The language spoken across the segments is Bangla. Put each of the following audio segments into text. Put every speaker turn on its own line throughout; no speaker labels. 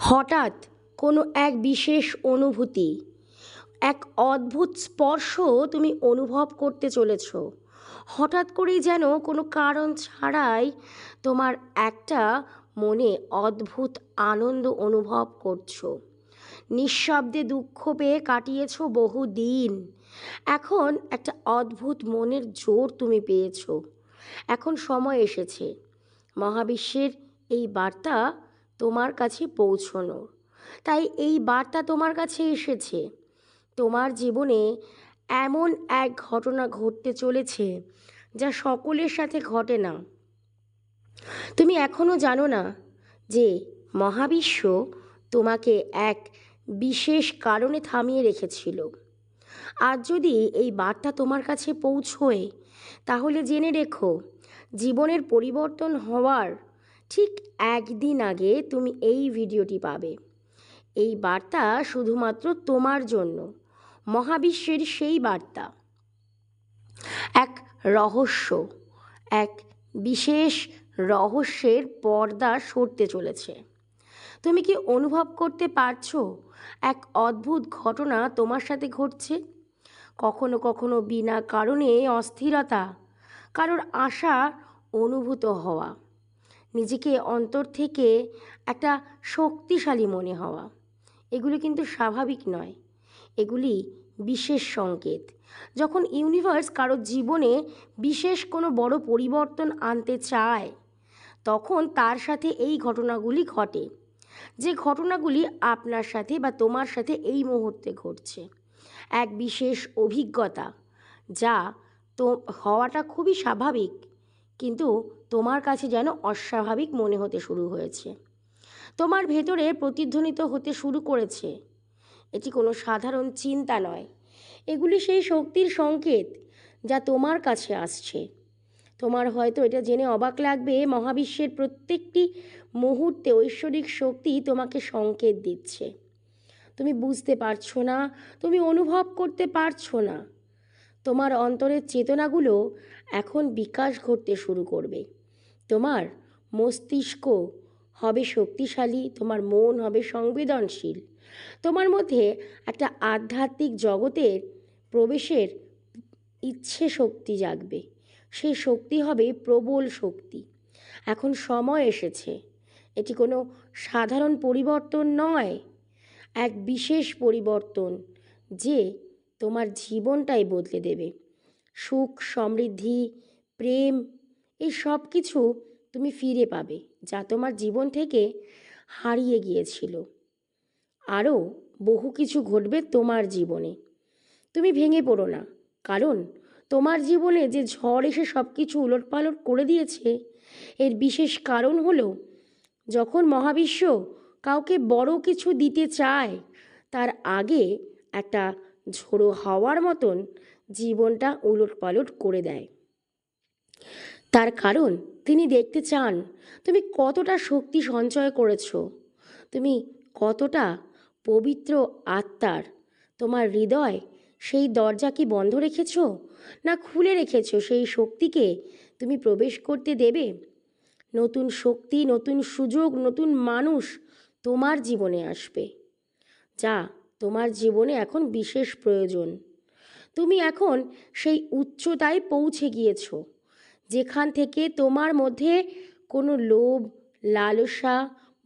হঠাৎ কোনো এক বিশেষ অনুভূতি, এক অদ্ভুত স্পর্শ তুমি অনুভব করতে চলেছ। হঠাৎ করেই যেন কোনো কারণ ছাড়াই তোমার একটা মনে অদ্ভুত আনন্দ অনুভব করছ। নিঃশব্দে দুঃখ পেয়ে কাটিয়েছ বহু দিন এখন একটা অদ্ভুত মনের জোর তুমি পেয়েছ। এখন সময় এসেছে। মহাবিশ্বের এই বার্তা তোমার কাছে পৌঁছনোর তাই এই বার্তা তোমার কাছে এসেছে। তোমার জীবনে এমন এক ঘটনা ঘটতে চলেছে যা সকলের সাথে ঘটে না। তুমি এখনও জানো না যে মহাবিশ্ব তোমাকে এক বিশেষ কারণে থামিয়ে রেখেছিল। আর যদি এই বার্তা তোমার কাছে পৌঁছয়, তাহলে জেনে রেখো, জীবনের পরিবর্তন হওয়ার ঠিক একদিন আগে তুমি এই ভিডিওটি পাবে। এই বার্তা শুধুমাত্র তোমার জন্য, মহাবিশ্বের সেই বার্তা। এক রহস্য, এক বিশেষ রহস্যের পর্দা সরতে চলেছে। তুমি কি অনুভব করতে পারছ এক অদ্ভুত ঘটনা তোমার সাথে ঘটছে? কখনো কখনো বিনা কারণে অস্থিরতা, কারোর আশা অনুভূত হওয়া। নিজেকে অন্তর থেকে একটা শক্তিশালী মনে হওয়া। এগুলি কিন্তু স্বাভাবিক নয়। এগুলি বিশেষ সংকেত। যখন ইউনিভার্স কারও জীবনে বিশেষ কোনো বড় পরিবর্তন আনতে চায়, তখন তার সাথে এই ঘটনাগুলি ঘটে। যে ঘটনাগুলি আপনার সাথে বা তোমার সাথে এই মুহূর্তে ঘটছে। এক বিশেষ অভিজ্ঞতা, যা তো হওয়াটা খুবই স্বাভাবিক। কিন্তু তোমার কাছে যেন অস্বাভাবিক মনে হতে শুরু হয়েছে। তোমার ভেতরে প্রতিধ্বনিত হতে শুরু করেছে। এটি কোনো সাধারণ চিন্তা নয়। এগুলি সেই শক্তির সংকেত যা তোমার কাছে আসছে। তোমার হয়তো এটা জেনে অবাক লাগবে, মহাবিশ্বের প্রত্যেকটি মুহূর্তে ঐশ্বরিক শক্তি তোমাকে সংকেত দিচ্ছে। তুমি বুঝতে পারছ না, তুমি অনুভব করতে পারছ না। তোমার অন্তরের চেতনাগুলো এখন বিকাশ ঘটতে শুরু করবে। তোমার মস্তিষ্ক হবে শক্তিশালী, তোমার মন হবে সংবেদনশীল। তোমার মধ্যে একটা আধ্যাত্মিক জগতের প্রবেশের ইচ্ছে শক্তি জাগবে। সেই শক্তি হবে প্রবল শক্তি। এখন সময় এসেছে। এটি কোনো সাধারণ পরিবর্তন নয়, এক বিশেষ পরিবর্তন যে তোমার জীবনটাই বদলে দেবে। সুখ, সমৃদ্ধি, প্রেম, এই সব কিছু তুমি ফিরে পাবে, যা তোমার জীবন থেকে হারিয়ে গিয়েছিল। আরও বহু কিছু ঘটবে তোমার জীবনে। তুমি ভেঙে পড়ো না, কারণ তোমার জীবনে যে ঝড় এসে সব কিছু উলটপালট করে দিয়েছে, এর বিশেষ কারণ হলো যখন মহাবিশ্ব কাউকে বড় কিছু দিতে চায়, তার আগে একটা ঝোড়ো হাওয়ার মতন জীবনটা উলটপালট করে দেয়। তার কারণ, তিনি দেখতে চান, তুমি কতটা শক্তি সঞ্চয় করেছ? তুমি কতটা পবিত্র আত্মার? তোমার হৃদয় সেই দরজা কি বন্ধ রেখেছ, না খুলে রেখেছ সেই শক্তিকে তুমি প্রবেশ করতে দেবে? নতুন শক্তি, নতুন সুযোগ, নতুন মানুষ তোমার জীবনে আসবে। যা তোমার জীবনে এখন বিশেষ প্রয়োজন। তুমি এখন সেই উচ্চতায় পৌঁছে গিয়েছো, যেখান থেকে তোমার মধ্যে কোনো লোভ, লালসা,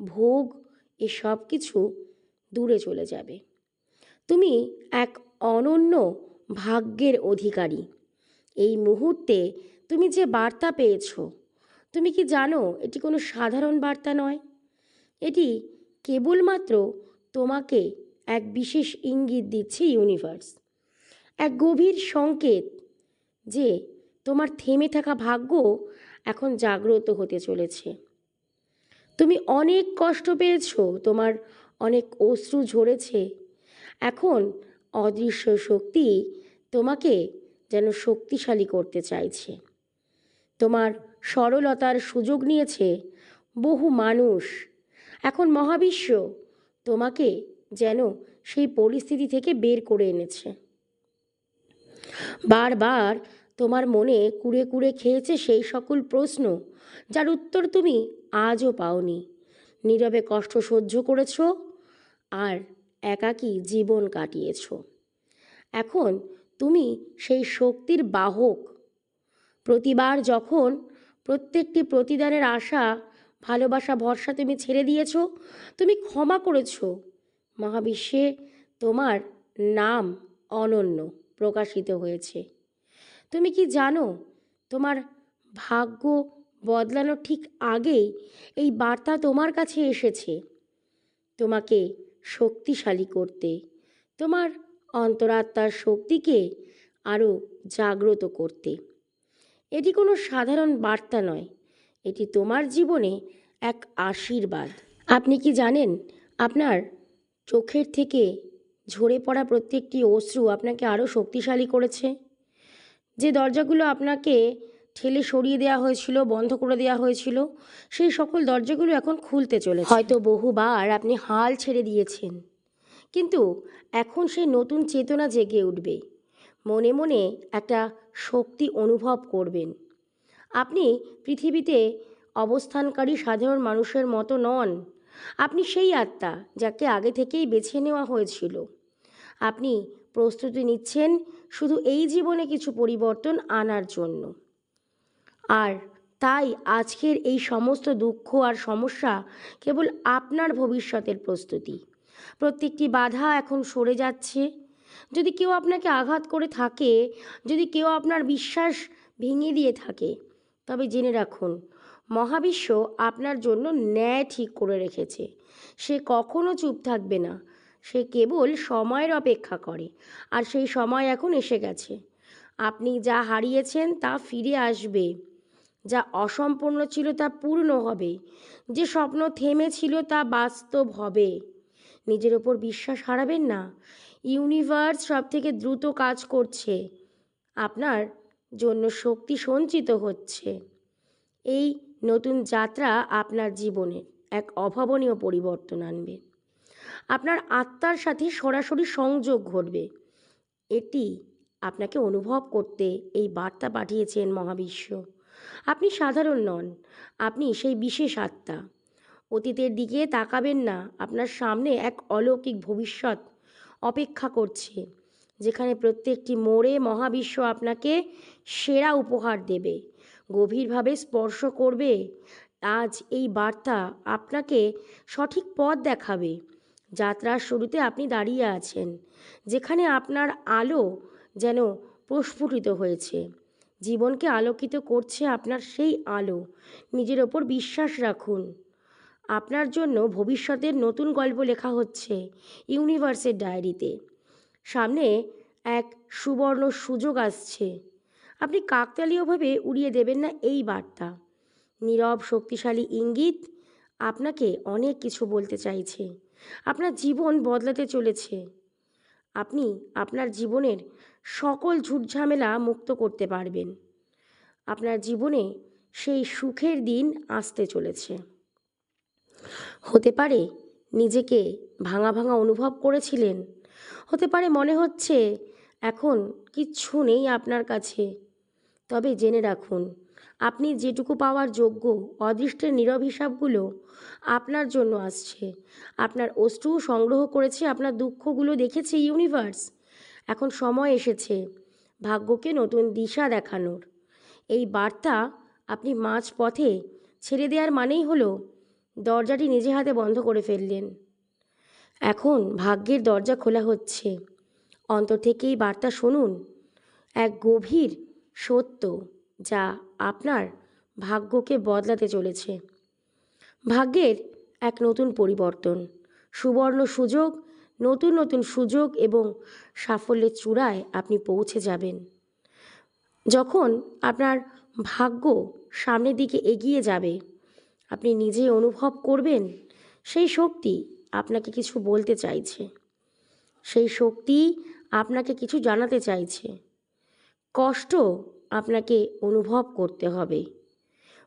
ভোগ এসব কিছু দূরে চলে যাবে। তুমি এক অনন্য ভাগ্যের অধিকারী। এই মুহূর্তে তুমি যে বার্তা পেয়েছ, তুমি কি জানো এটি কোনো সাধারণ বার্তা নয়? এটি কেবলমাত্র তোমাকে এক বিশেষ ইঙ্গিত দিচ্ছে ইউনিভার্স। এক গভীর সংকেত যে তোমার থেমে থাকা ভাগ্য এখন জাগ্রত হতে চলেছে। তুমি অনেক কষ্ট পেয়েছ, তোমার অনেক অশ্রু ঝরেছে। এখন অদৃশ্য শক্তি তোমাকে যেন শক্তিশালী করতে চাইছে। তোমার সরলতার সুযোগ নিয়েছে বহু মানুষ। এখন মহাবিশ্ব তোমাকে যেন সেই পরিস্থিতি থেকে বের করে এনেছে। বারবার তোমার মনে কুড়ে কুড়ে খেয়েছে সেই সকল প্রশ্ন, যার উত্তর তুমি আজও পাওনি। নীরবে কষ্ট সহ্য করেছ আর একাকী জীবন কাটিয়েছ। এখন তুমি সেই শক্তির বাহক। প্রতিবার যখন প্রত্যেকটি প্রতিদানের আশা, ভালোবাসা, ভরসা তুমি ছেড়ে দিয়েছ, তুমি ক্ষমা করেছ মহাবিশ্বে তোমার নাম অনন্য প্রকাশিত হয়েছে। তুমি কি জানো, তোমার ভাগ্য বদলানোর ঠিক আগেই এই বার্তা তোমার কাছে এসেছে? তোমাকে শক্তিশালী করতে, তোমার অন্তরাত্মার শক্তিকে আরও জাগ্রত করতে। এটি কোনো সাধারণ বার্তা নয়, এটি তোমার জীবনে এক আশীর্বাদ। আপনি কি জানেন, আপনার চোখের থেকে ঝরে পড়া প্রত্যেকটি অশ্রু আপনাকে আরও শক্তিশালী করেছে। যে দরজাগুলো আপনাকে ঠেলে সরিয়ে দেওয়া হয়েছিল, বন্ধ করে দেওয়া হয়েছিল, সেই সকল দরজাগুলো এখন খুলতে চলেছে। হয়তো বহুবার আপনি হাল ছেড়ে দিয়েছেন, কিন্তু এখন সেই নতুন চেতনা জেগে উঠবে। মনে মনে একটা শক্তি অনুভব করবেন। আপনি পৃথিবীতে অবস্থানকারী সাধারণ মানুষের মতো নন। আপনি সেই আত্মা যাকে আগে থেকেই বেছে নেওয়া হয়েছিল। আপনি প্রস্তুতি নিচ্ছেন শুধু এই জীবনে কিছু পরিবর্তন আনার জন্য। আর তাই আজকের এই সমস্ত দুঃখ আর সমস্যা কেবল আপনার ভবিষ্যতের প্রস্তুতি। প্রত্যেকটি বাধা এখন সরে যাচ্ছে। যদি কেউ আপনাকে আঘাত করে থাকে, যদি কেউ আপনার বিশ্বাস ভেঙে দিয়ে থাকে, তবে জেনে রাখুন মহাবিশ্ব আপনার জন্য ন্যায় ঠিক করে রেখেছে। সে কখনো চুপ থাকবে না। সে কেবল সময়ের অপেক্ষা করে। আর সেই সময় এখন এসে গেছে। আপনি যা হারিয়েছেন তা ফিরে আসবে। যা অসম্পূর্ণ ছিল তা পূর্ণ হবে। যে স্বপ্ন থেমেছিল তা বাস্তব হবে। নিজের ওপর বিশ্বাস হারাবেন না। ইউনিভার্স সব থেকে দ্রুত কাজ করছে। আপনার জন্য শক্তি সঞ্চিত হচ্ছে। এই নতুন যাত্রা আপনার জীবনে এক অভাবনীয় পরিবর্তন আনবে। আপনার আত্মার সাথে সরাসরি সংযোগ ঘটবে। এটি আপনাকে অনুভব করতে এই বার্তা পাঠিয়েছেন মহাবিশ্ব। আপনি সাধারণ নন, আপনি সেই বিশেষ আত্মা। অতীতের দিকে তাকাবেন না, আপনার সামনে এক অলৌকিক ভবিষ্যৎ অপেক্ষা করছে, যেখানে প্রত্যেকটি মোড়ে মহাবিশ্ব আপনাকে সেরা উপহার দেবে। গভীরভাবে স্পর্শ করবে। আজ এই বার্তা আপনাকে সঠিক পথ দেখাবে। যাত্রার শুরুতে আপনি দাঁড়িয়ে আছেন, যেখানে আপনার আলো যেন প্রস্ফুটিত হয়েছে। জীবনকে আলোকিত করছে আপনার সেই আলো। নিজের ওপর বিশ্বাস রাখুন। আপনার জন্য ভবিষ্যতের নতুন গল্প লেখা হচ্ছে ইউনিভার্সের ডায়েরিতে। সামনে এক সুবর্ণ সুযোগ আসছে। আপনি কাকতালীয়ভাবে উড়িয়ে দেবেন না এই বার্তা। নীরব, শক্তিশালী ইঙ্গিত আপনাকে অনেক কিছু বলতে চাইছে। আপনার জীবন বদলাতে চলেছে। আপনি আপনার জীবনের সকল ঝুটঝামেলা মুক্ত করতে পারবেন। আপনার জীবনে সেই সুখের দিন আসতে চলেছে। হতে পারে নিজেকে ভাঙা ভাঙা অনুভব করেছিলেন। হতে পারে মনে হচ্ছে এখন কিচ্ছু নেই আপনার কাছে। তবে জেনে রাখুন, আপনি যেটুকু পাওয়ার যোগ্য অদৃষ্টের নীরব হিসাবগুলো আপনার জন্য আসছে। আপনার অশ্রু সংগ্রহ করেছে, আপনার দুঃখগুলো দেখেছে ইউনিভার্স। এখন সময় এসেছে ভাগ্যকে নতুন দিশা দেখানোর। এই বার্তা আপনি মাঝ পথে ছেড়ে দেওয়ার মানেই হলো দরজাটি নিজে হাতে বন্ধ করে ফেললেন। এখন ভাগ্যের দরজা খোলা হচ্ছে। অন্তর থেকেই বার্তা শুনুন, এক গভীর সত্য যা আপনার ভাগ্যকে বদলাতে চলেছে। ভাগ্যের এক নতুন পরিবর্তন, সুবর্ণ সুযোগ, নতুন নতুন সুযোগ এবং সাফল্যের চূড়ায় আপনি পৌঁছে যাবেন। যখন আপনার ভাগ্য সামনের দিকে এগিয়ে যাবে, আপনি নিজে অনুভব করবেন সেই শক্তি আপনাকে কিছু বলতে চাইছে। সেই শক্তি আপনাকে কিছু জানাতে চাইছে। কষ্ট আপনাকে অনুভব করতে হবে।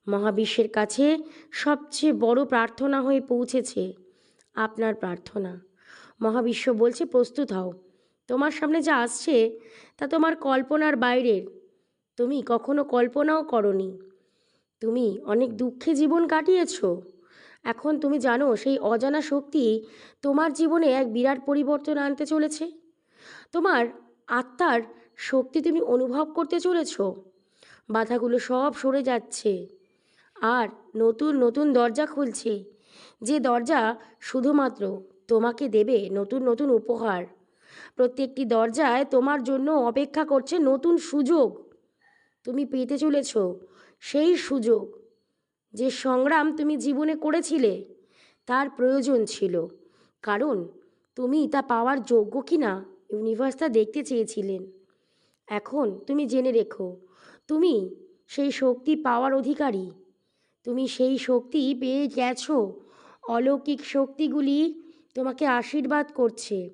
মহাবিশ্বের কাছে সবচেয়ে বড় প্রার্থনা হয়ে পৌঁছেছে আপনার প্রার্থনা। মহাবিশ্ব বলছে, প্রস্তুত হও। তোমার সামনে যা আসছে, তা তোমার কল্পনার বাইরের। তুমি কখনো কল্পনাও করনি। তুমি অনেক দুঃখে জীবন কাটিয়েছ। এখন তুমি জানো, সেই অজানা শক্তি তোমার জীবনে এক বিরাট পরিবর্তন আনতে চলেছে। তোমার আত্মার শক্তি তুমি অনুভব করতে চলেছ। বাধাগুলো সব সরে যাচ্ছে। আর নতুন নতুন দরজা খুলছে। যে দরজা শুধুমাত্র তোমাকে দেবে নতুন নতুন উপহার। প্রত্যেকটি দরজায় তোমার জন্য অপেক্ষা করছে নতুন সুযোগ। তুমি পেতে চলেছ সেই সুযোগ। যে সংগ্রাম তুমি জীবনে করেছিলে, তার প্রয়োজন ছিল। কারণ তুমি তা পাওয়ার যোগ্য কিনা ইউনিভার্স তা দেখতে চেয়েছিলেন। এখন তুমি জেনে রেখো, তুমি সেই শক্তি পাওয়ার অধিকারী। তুমি সেই শক্তি পেয়ে গেছো, অলৌকিক শক্তিগুলি তোমাকে আশীর্বাদ করছে।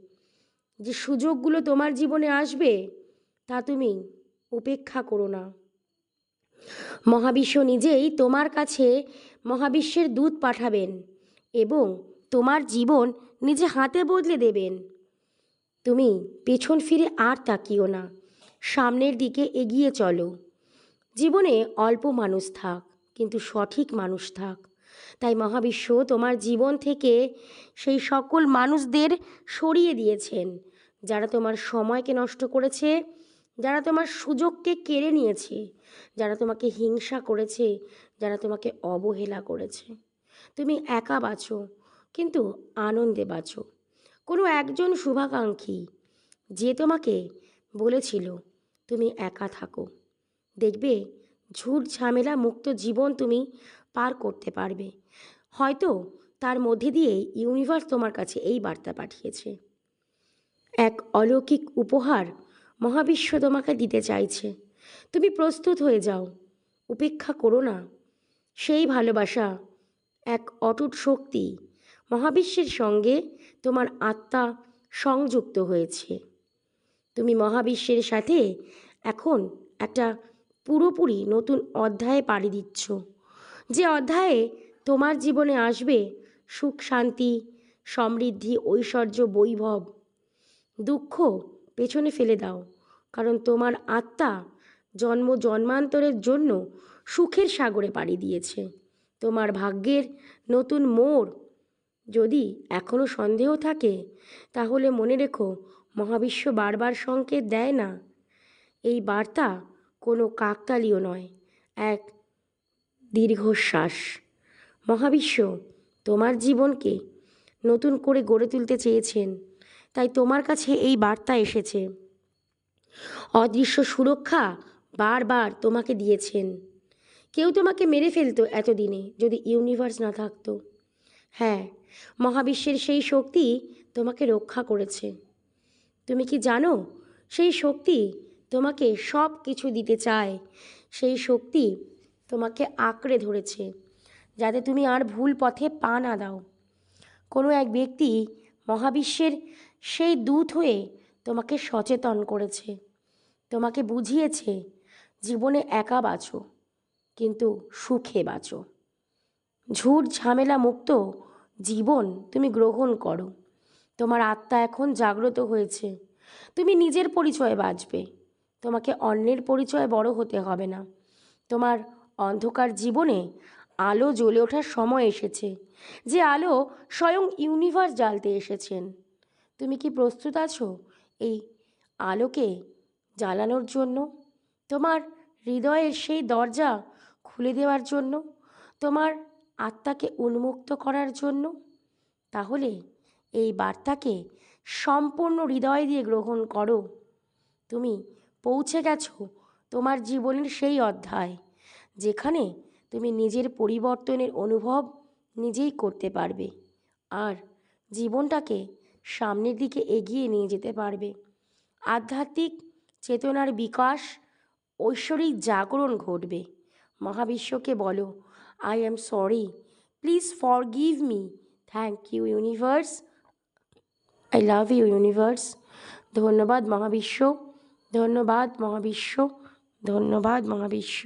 যে সুযোগগুলো তোমার জীবনে আসবে, তা তুমি উপেক্ষা করো না। মহাবিশ্ব নিজেই তোমার কাছে মহাবিশ্বের দূত পাঠাবেন এবং তোমার জীবন নিজে হাতে বদলে দেবেন। তুমি পেছন ফিরে আর তাকিও না। সামনের দিকে এগিয়ে চলো। জীবনে অল্প মানুষ থাক, কিন্তু সঠিক মানুষ থাক। তাই মহাবিশ্ব তোমার জীবন থেকে সেই সকল মানুষদের সরিয়ে দিয়েছেন, যারা তোমার সময়কে নষ্ট করেছে, যারা তোমার সুযোগকে কেড়ে নিয়েছে, যারা তোমাকে হিংসা করেছে, যারা তোমাকে অবহেলা করেছে। তুমি একা বাঁচো, কিন্তু আনন্দে বাঁচো। কোনো একজন শুভাকাঙ্ক্ষী যে তোমাকে বলেছিল তুমি একা থাকো। দেখবে ঝুট ঝামেলা মুক্ত জীবন তুমি পার করতে পারবে। হয়তো তার মধ্যে দিয়ে ইউনিভার্স তোমার কাছে এই বার্তা পাঠিয়েছে। এক অলৌকিক উপহার মহাবিশ্ব তোমাকে দিতে চাইছে। তুমি প্রস্তুত হয়ে যাও, উপেক্ষা করো না। সেই ভালোবাসা, এক অটুট শক্তি মহাবিশ্বের সঙ্গে তোমার আত্মা সংযুক্ত হয়েছে। তুমি মহাবিশ্বের সাথে এখন একটা পুরোপুরি নতুন অধ্যায়ে পাড়ি দিচ্ছ। যে অধ্যায়ে তোমার জীবনে আসবে সুখ, শান্তি, সমৃদ্ধি, ঐশ্বর্য, বৈভব। দুঃখ পেছনে ফেলে দাও, কারণ তোমার আত্মা জন্ম জন্মান্তরের জন্য সুখের সাগরে পাড়ি দিয়েছে। তোমার ভাগ্যের নতুন মোড় যদি এখনও সন্দেহ থাকে, তাহলে মনে রেখো মহাবিশ্ব বারবার সংকেত দেয় না। এই বার্তা কোনো কাকতালীয় নয়, এক দীর্ঘশ্বাস। মহাবিশ্ব, তোমার জীবনকে নতুন করে গড়ে তুলতে চেয়েছেন, তাই তোমার কাছে এই বার্তা এসেছে। অদৃশ্য সুরক্ষা বারবার তোমাকে দিয়েছেন। কেউ তোমাকে মেরে ফেলতো এতদিনে যদি ইউনিভার্স না থাকতো। হ্যাঁ মহাবিশ্বের সেই শক্তি তোমাকে রক্ষা করেছে। তুমি কি জানো, সেই শক্তি তোমাকে সব কিছু দিতে চায়। সেই শক্তি তোমাকে আঁকড়ে ধরেছে, যাতে তুমি আর ভুল পথে পা না দাও। কোনো এক ব্যক্তি মহাবিশ্বের সেই দূত হয়ে তোমাকে সচেতন করেছে, তোমাকে বুঝিয়েছে, জীবনে একা বাঁচো, কিন্তু সুখে বাঁচো। ঝুট ঝামেলা মুক্ত জীবন তুমি গ্রহণ করো। তোমার আত্মা এখন জাগ্রত হয়েছে। তুমি নিজের পরিচয়ে বাঁচবে। তোমাকে অন্যের পরিচয়ে বড় হতে হবে না। তোমার অন্ধকার জীবনে আলো জ্বলে ওঠার সময় এসেছে, যে আলো স্বয়ং ইউনিভার্স জ্বালতে এসেছেন। তুমি কি প্রস্তুত আছো এই আলোকে জ্বালানোর জন্য? তোমার হৃদয়ের সেই দরজা খুলে দেওয়ার জন্য? তোমার আত্মাকে উন্মুক্ত করার জন্য? তাহলে এই বার্তাকে সম্পূর্ণ হৃদয় দিয়ে গ্রহণ করো। তুমি পৌঁছে গেছো তোমার জীবনের সেই অধ্যায়, যেখানে তুমি নিজের পরিবর্তনের অনুভব নিজেই করতে পারবে আর জীবনটাকে সামনের দিকে এগিয়ে নিয়ে যেতে পারবে। আধ্যাত্মিক চেতনার বিকাশ, ঐশ্বরিক জাগরণ ঘটবে। মহাবিশ্বকে বলো I am sorry please forgive me thank you universe I love you universe ধন্যবাদ মহাবিশ্ব। ধন্যবাদ মহাবিশ্ব। ধন্যবাদ মহাবিশ্ব।